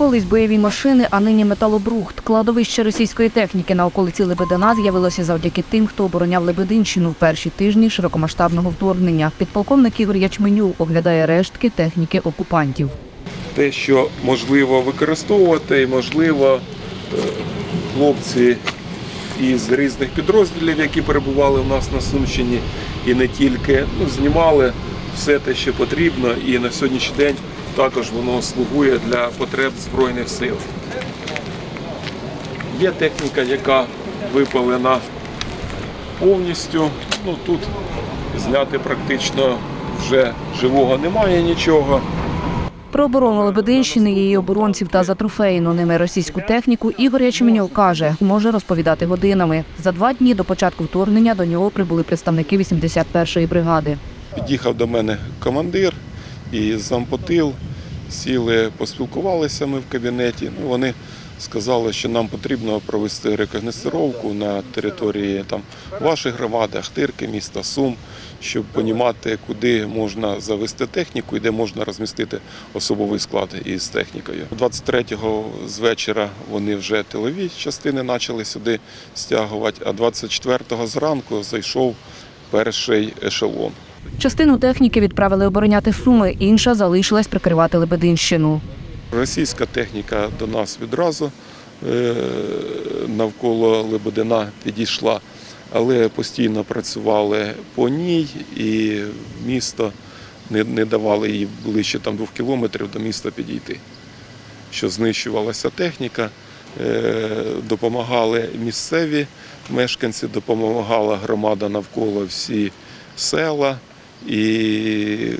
Колись бойові машини, а нині металобрухт. Кладовище російської техніки на околиці Лебедина з'явилося завдяки тим, хто обороняв Лебединщину в перші тижні широкомасштабного вторгнення. Підполковник Ігор Ячменю оглядає рештки техніки окупантів. те, що можливо використовувати, і можливо е, хлопці із різних підрозділів, які перебували в нас на Сумщині, і не тільки, ну, знімали все те, що потрібно, і на сьогоднішній день також воно слугує для потреб Збройних сил. Є техніка, яка випалена повністю. Ну, тут зняти практично вже живого немає нічого. Про оборону Лебединщини, її оборонців та затрофейну ними російську техніку Ігор Ячменьов каже, може розповідати годинами. За два дні до початку вторгнення до нього прибули представники 81-ї бригади. Під'їхав до мене командир і зампотил. Сіли, поспілкувалися ми в кабінеті. Ну, вони сказали, що нам потрібно провести рекогносцировку на території там, вашої громади, Ахтирки, міста Сум, щоб розуміти, куди можна завести техніку і де можна розмістити особовий склад із технікою. 23-го з вечора вони вже тилові частини почали сюди стягувати, а 24-го зранку зайшов перший ешелон. Частину техніки відправили обороняти Суми, інша залишилась прикривати Лебединщину. Російська техніка до нас відразу е, навколо Лебедина підійшла, але постійно працювали по ній і місто не, не давали їй ближче там двох кілометрів до міста підійти. Що знищувалася техніка, е, допомагали місцеві мешканці, допомагала громада навколо всі села, і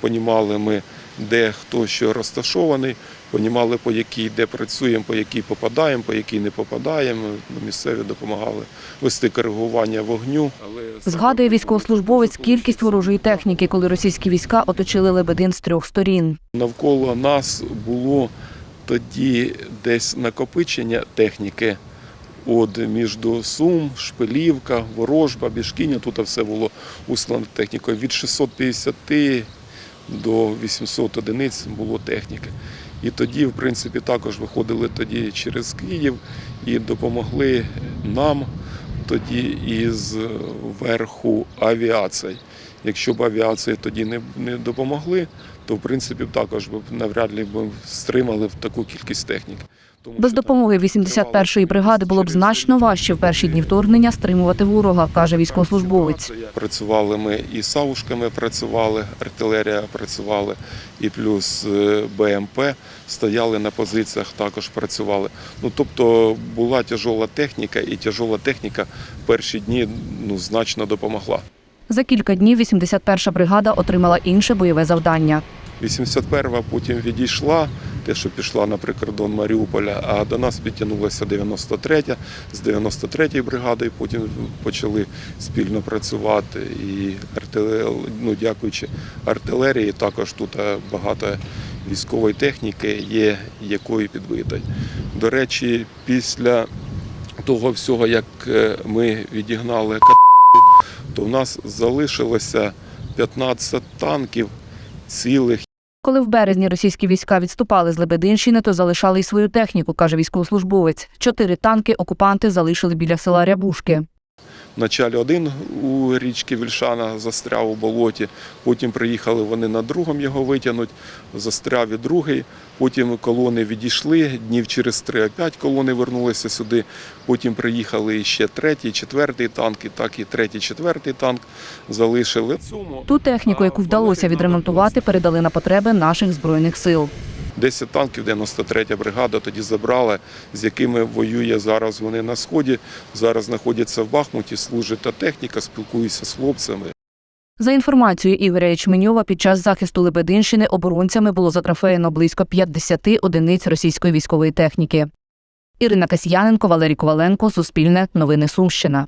понімали ми, де хто що розташований, понімали, по якій де працюємо, по якій попадаємо, по якій не попадаємо. Ну, Місцеві допомагали вести коригування вогню. Але Згадує військовослужбовець кількість ворожої техніки, коли російські війська оточили Лебедин з трьох сторін. Навколо нас було тоді десь накопичення техніки. От між Сум, Шпилівка, Ворожба, Бішкіня, тут все було услано технікою. Від 650 до 800 одиниць було техніки. І тоді, в принципі, також виходили тоді через Київ і допомогли нам тоді із верху авіації. Якщо б авіації тоді не, не допомогли, то в принципі також б навряд ли б стримали в таку кількість техніки. Тому Без допомоги 81-ї бригади було б значно важче в перші дні вторгнення стримувати ворога, каже військовослужбовець. Працювали ми і савушками працювали, артилерія працювали, і плюс е, БМП стояли на позиціях, також працювали. Ну тобто була тяжола техніка, і тяжола техніка в перші дні ну, значно допомогла. За кілька днів 81-ша бригада отримала інше бойове завдання. 81-га потім відійшла, те, що пішла на прикордон Маріуполя, а до нас підтягнулася 93-я, з 93-ї бригади потім почали спільно працювати. І ну, дякуючи артилерії, також тут е, багато військової техніки є, якої підбитої. До речі, після того всього, як е, ми відігнали то в нас залишилося 15 танків цілих. Коли в березні російські війська відступали з Лебединщини, то залишали й свою техніку, каже військовослужбовець. Чотири танки окупанти залишили біля села Рябушки. Вначалі один у річці Вільшана застряв у болоті, потім приїхали вони на другом його витягнуть, застряв і другий. Потім колони відійшли, днів через три опять колони вернулися сюди. Потім приїхали ще третій, четвертий танк, і так і третій, четвертий танк залишили. Ту техніку, яку вдалося відремонтувати, передали на потреби наших збройних сил. 10 танків 93-я бригада тоді забрала, з якими воює зараз вони на сході. Зараз знаходяться в Бахмуті, служить та техніка, спілкуюся з хлопцями. За інформацією Ігоря Ячменьова, під час захисту Лебединщини оборонцями було затрофеєно близько 50 одиниць російської військової техніки. Ірина Касьяненко, Валерій Коваленко, Суспільне, Новини Сумщина.